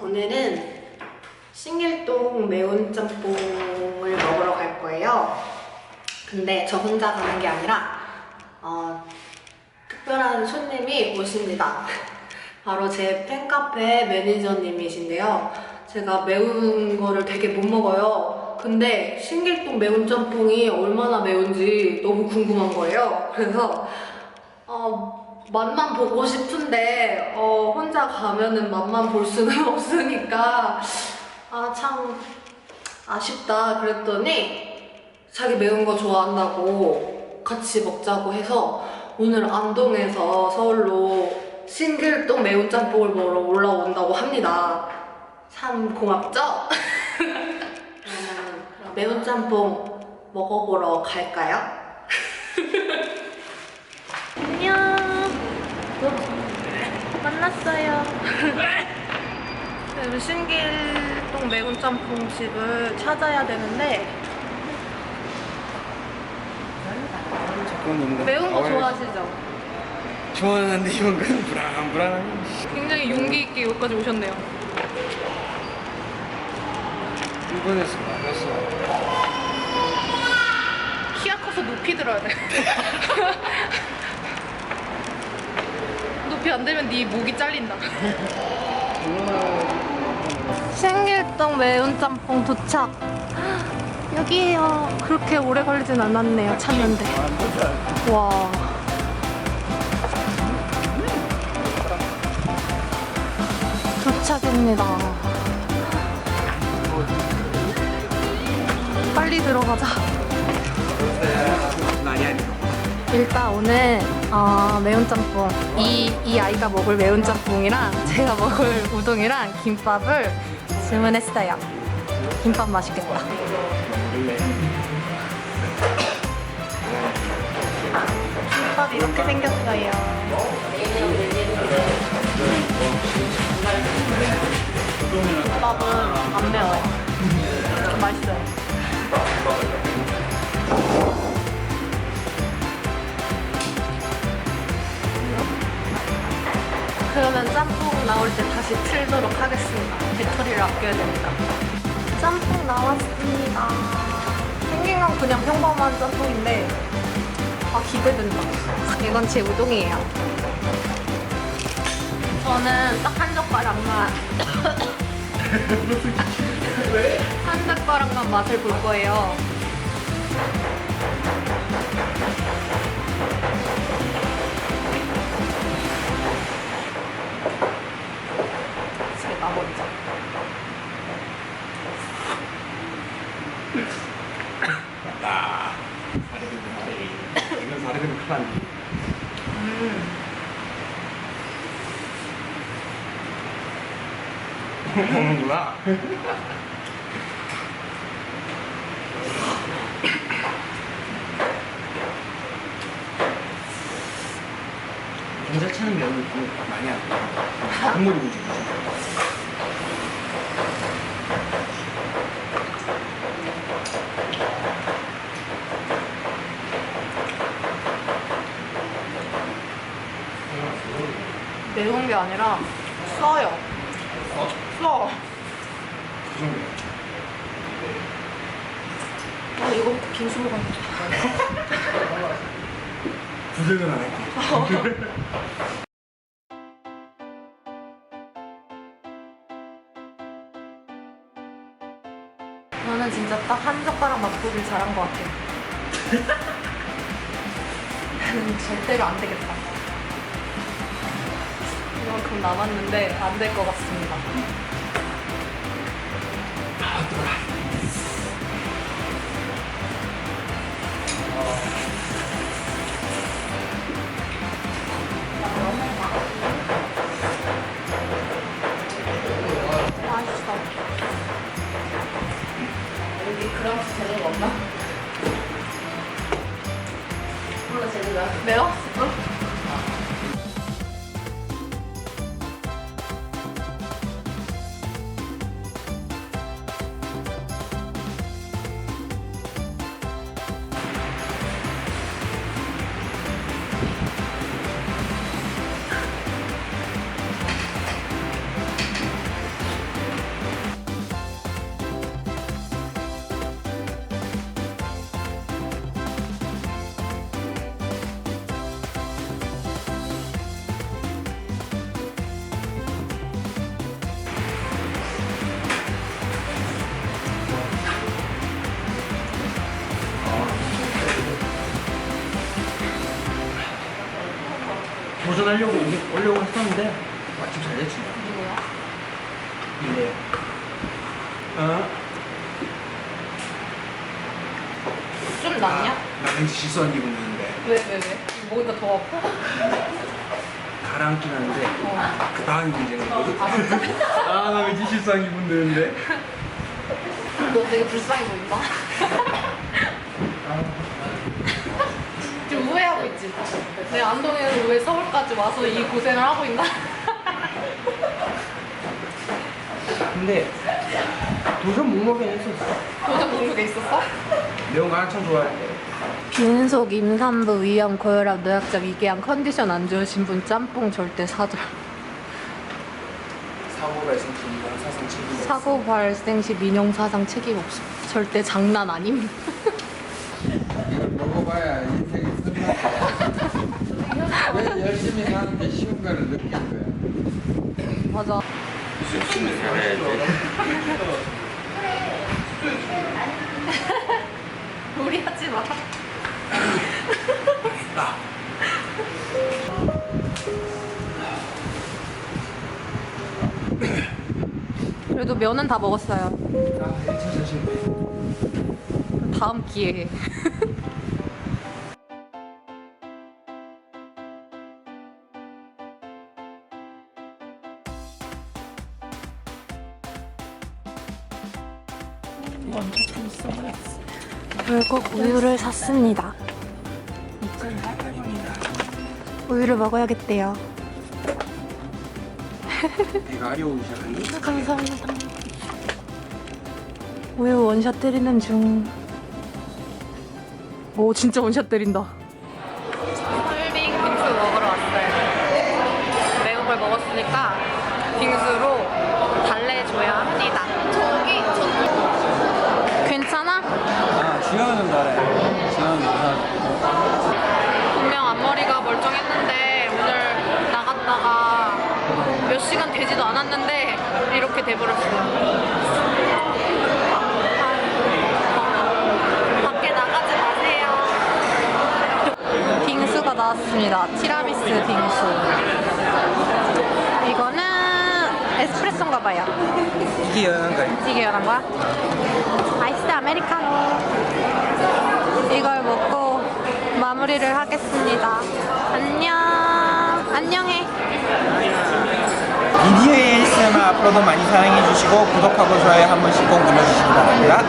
오늘은 신길동 매운 짬뽕을 먹으러 갈 거예요. 근데 저 혼자 가는 게 아니라 어, 특별한 손님이 오십니다. 바로 제 팬카페 매니저님이신데요. 제가 매운 거를 되게 못 먹어요. 근데 신길동 매운 짬뽕이 얼마나 매운지 너무 궁금한 거예요. 그래서 어, 맛만 보고 싶은데 어, 혼자 가면은 맛만 볼 수는 없으니까 아 참 아쉽다 그랬더니 자기 매운 거 좋아한다고 같이 먹자고 해서 오늘 안동에서 서울로 신길동 매운 짬뽕을 먹으러 올라온다고 합니다. 참 고맙죠? 그러면 매운 짬뽕 먹어보러 갈까요? 안녕. 만났어요. 네, 신길동 매운 짬뽕 집을 찾아야 되는데 매운 거 좋아하시죠? 좋아하는데 이건 그냥 불안불안하게 굉장히 용기 있게 여기까지 오셨네요. 일본에서 나갔어 키가 커서 높이 들어야 돼. 높이 안 되면 네 목이 잘린다. 신길동 매운 짬뽕 도착. 여기에요. 그렇게 오래 걸리진 않았네요. 찾는데. 와. 도착입니다. 빨리 들어가자. 일단 오늘 어, 매운 짬뽕 이, 이 아이가 먹을 매운 짬뽕이랑 제가 먹을 우동이랑 김밥을 주문했어요. 김밥 맛있겠다. 김밥 이렇게 생겼어요. 김밥은 안 매워요. 맛있어요. 다시 틀도록 하겠습니다. 배터리를 아껴야 됩니다. 짬뽕 나왔습니다. 생긴 건 그냥 평범한 짬뽕인데 아 기대된다. 이건 제 우동이에요. 저는 딱 한 젓가락만 한 젓가락만 맛을 볼 거예요. 이건 다르면 큰일 음. 먹는구나 경찰차는 좀 많이 안 돼. 국물이 움직이죠. 매운 게 아니라 써요. 써. 그 정도. 아, 이거부터 빙수 먹어야지. 구색은 안 할게. 저는 진짜 딱 한 젓가락 맛보길 잘한 것 같아요. 절대로 안 되겠다. 이만큼 남았는데 안 될 것 같습니다. 그랑스 재료가 없나? 몰라 재료가 매워? 전화하려고 오늘 오려고 했었는데 마침 잘 됐지. 누구야? 근데 어? 좀 낫냐? 나 왠지 실수한 기분 드는데 왜, 왜, 왜? 목이 더 아파? 가라앉긴 하는데 어. 그. 아, 진짜? 아나 왠지 실수한 기분 드는데. 너 되게 불쌍해 보인다. 지금 후회하고 있지? 내 안동에서 왜 서울까지 와서 이 고생을 하고 있나? 근데 도전 못 먹긴 했었어. 도전 모르게 있었어? 거 한참 좋아했는데. 빈속, 임산부, 위염, 고혈압, 노약자, 위궤양, 컨디션 안 좋으신 분 짬뽕 절대 사절. 사고 발생 중이랑 사상 책임. 사고 발생 시 민용 사상 책임 없음. 절대 장난 아님. 이걸 먹어봐야. 왜 열심히 사는 게 쉬운 거를 느낀 거야. 맞아. 열심히 살아야지. 무리하지 마. 그래도 면은 다 먹었어요. 아 1차 자 신감. 다음 기회에. 결국 우유를 샀습니다. 우유를 먹어야겠대요. 배가 아려오기 시작하니. 감사합니다. 우유 원샷 때리는 중. 오 진짜 원샷 때린다. 빙수 먹으러 왔어요. 매운 걸 먹었으니까 빙수로 달래줘야 합니다. 저기 저 괜찮아? 아, 지원은 잘해. 지원은 괜찮아. 분명 앞머리가 멀쩡했는데 오늘 나갔다가 몇 시간 되지도 않았는데 이렇게 돼버렸어요. 밖에 나가지 마세요. 빙수가 나왔습니다. 티라미수 빙수. 이거는 에스프레소인가 봐요. 이게 연한 거야. 이게 연한 거야? 아이스 아메리카노. 이걸 먹고 마무리를 하겠습니다. 안녕. 안녕해. 미디어의 ASMR 앞으로도 많이 사랑해주시고 구독하고 좋아요 한 번씩 꼭 눌러주시기 바랍니다.